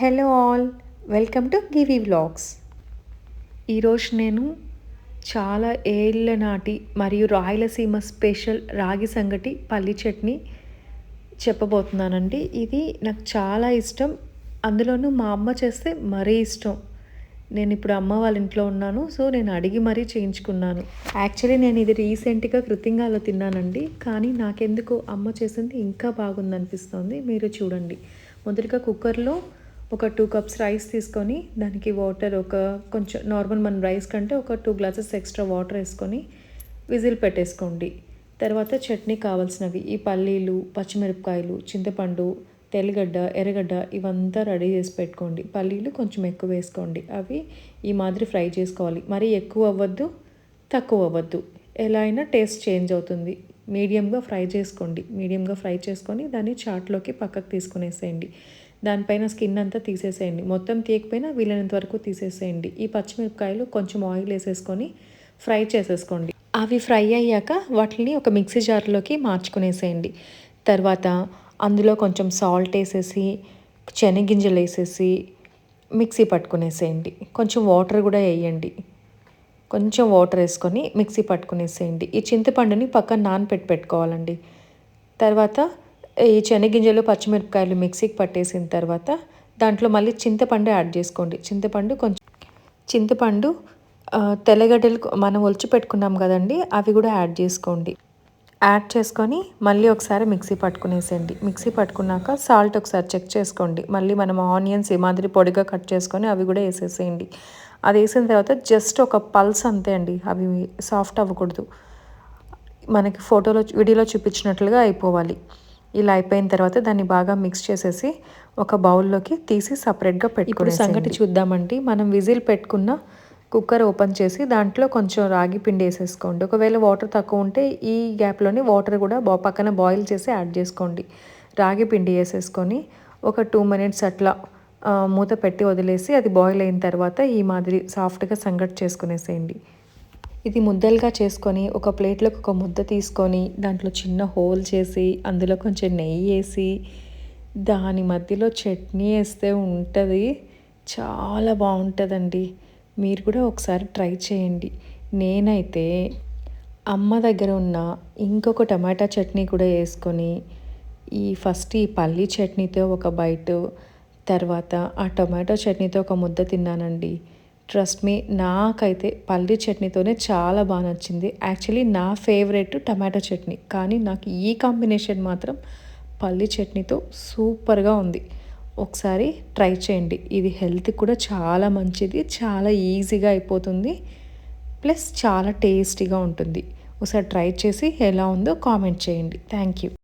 Hello all welcome to గివి vlogs. ఈరోజు నేను చాలా ఏళ్ళ నాటి మరియు రాయలసీమ స్పెషల్ రాగి సంగటి పల్లి చట్నీ చెప్పబోతున్నానండి. ఇది నాకు చాలా ఇష్టం. అందులోనూ మా అమ్మ చేస్తే మరీ ఇష్టం. నేను ఇప్పుడు అమ్మ వాళ్ళ ఇంట్లో ఉన్నాను సో నేను అడిగి మరీ చేయించుకున్నాను. యాక్చువల్లీ నేను ఇది రీసెంట్గా కృతింగాలో తిన్నానండి కానీ నాకెందుకు అమ్మ చేసింది ఇంకా బాగుంది అనిపిస్తుంది మీరు చూడండి. మొదటిగా కుక్కర్లో ఒక టూ కప్స్ రైస్ తీసుకొని దానికి వాటర్ ఒక కొంచెం నార్మల్ మన రైస్ కంటే ఒక టూ గ్లాసెస్ ఎక్స్ట్రా వాటర్ వేసుకొని విజిల్ పెట్టేసుకోండి. తర్వాత చట్నీ కావాల్సినవి ఈ పల్లీలు పచ్చిమిరపకాయలు చింతపండు తెల్లగడ్డ ఎర్రగడ్డ ఇవంతా రెడీ చేసి పెట్టుకోండి. పల్లీలు కొంచెం ఎక్కువ వేసుకోండి. అవి ఈ మాదిరి ఫ్రై చేసుకోవాలి. మరీ ఎక్కువ అవ్వద్దు తక్కువ అవ్వద్దు. ఎలా అయినా టేస్ట్ చేంజ్ అవుతుంది. మీడియంగా ఫ్రై చేసుకోండి. మీడియంగా ఫ్రై చేసుకొని దాన్ని చాట్లోకి పక్కకు తీసుకునేసేయండి. దానిపైన స్కిన్ అంతా తీసేసేయండి. మొత్తం తీయకపోయినా వీలైనంత వరకు తీసేసేయండి. ఈ పచ్చిమిరపకాయలు కొంచెం ఆయిల్ వేసేసుకొని ఫ్రై చేసేసుకోండి. అవి ఫ్రై అయ్యాక వాటిని ఒక మిక్సీ జార్లోకి మార్చుకునేసేయండి. తర్వాత అందులో కొంచెం సాల్ట్ వేసేసి శనగింజలు వేసేసి మిక్సీ పట్టుకునేసేయండి. కొంచెం వాటర్ కూడా వేయండి. కొంచెం వాటర్ వేసుకొని మిక్సీ పట్టుకునేసేయండి. ఈ చింతపండుని పక్కన నానపెట్టి పెట్టుకోవాలండి. తర్వాత ఈ శనగింజలు పచ్చిమిరపకాయలు మిక్సీకి పట్టేసిన తర్వాత దాంట్లో మళ్ళీ చింతపండు యాడ్ చేసుకోండి. చింతపండు కొంచెం చింతపండు తెల్లగడ్డలు మనం ఒలిచి పెట్టుకున్నాం కదండి అవి కూడా యాడ్ చేసుకోండి. యాడ్ చేసుకొని మళ్ళీ ఒకసారి మిక్సీ పట్టుకునేసేయండి. మిక్సీ పట్టుకున్నాక సాల్ట్ ఒకసారి చెక్ చేసుకోండి. మళ్ళీ మనం ఆనియన్స్ ఈ మాదిరి పొడిగా కట్ చేసుకొని అవి కూడా వేసేసేయండి. అది వేసిన తర్వాత జస్ట్ ఒక పల్స్ అంతే అండి అవి సాఫ్ట్ అవ్వకూడదు. మనకి ఫోటోలో వీడియోలో చూపించినట్లుగా అయిపోవాలి. ఇలా అయిపోయిన తర్వాత దాన్ని బాగా మిక్స్ చేసేసి ఒక బౌల్లోకి తీసి సపరేట్గా పెట్టుకుని సంగటి చూద్దామండి. మనం విజిల్ పెట్టుకున్న కుక్కర్ ఓపెన్ చేసి దాంట్లో కొంచెం రాగి పిండి వేసేసుకోండి. ఒకవేళ వాటర్ తక్కువ ఉంటే ఈ గ్యాప్లోనే వాటర్ కూడా బా పక్కన బాయిల్ చేసి యాడ్ చేసుకోండి. రాగి పిండి వేసేసుకొని ఒక టూ మినిట్స్ అట్లా మూత పెట్టి వదిలేసి అది బాయిల్ అయిన తర్వాత ఈ మాదిరి సాఫ్ట్గా సంగటి చేసుకునేసేయండి. ఇది ముద్దలుగా చేసుకొని ఒక ప్లేట్లోకి ఒక ముద్ద తీసుకొని దాంట్లో చిన్న హోల్ చేసి అందులో కొంచెం నెయ్యి వేసి దాని మధ్యలో చట్నీ వేస్తే ఉంటుంది. చాలా బాగుంటుందండి. మీరు కూడా ఒకసారి ట్రై చేయండి. నేనైతే అమ్మ దగ్గర ఉన్న ఇంకొక టమాటా చట్నీ కూడా వేసుకొని ఈ ఫస్ట్ ఈ పల్లీ చట్నీతో ఒక బైట్ తర్వాత ఆ టమాటో చట్నీతో ఒక ముద్ద తిన్నానండి. ట్రస్ట్ మీ నాకైతే పల్లి చట్నీతోనే చాలా బాగా నచ్చింది. యాక్చువల్లీ నా ఫేవరెట్ టమాటో చట్నీ. కానీ నాకు ఈ కాంబినేషన్ మాత్రం పల్లి చట్నీతో సూపర్గా ఉంది. ఒకసారి ట్రై చేయండి. ఇది హెల్త్కి కూడా చాలా మంచిది చాలా ఈజీగా అయిపోతుంది ప్లస్ చాలా టేస్టీగా ఉంటుంది. ఒకసారి ట్రై చేసి ఎలా ఉందో కామెంట్ చేయండి. Thank you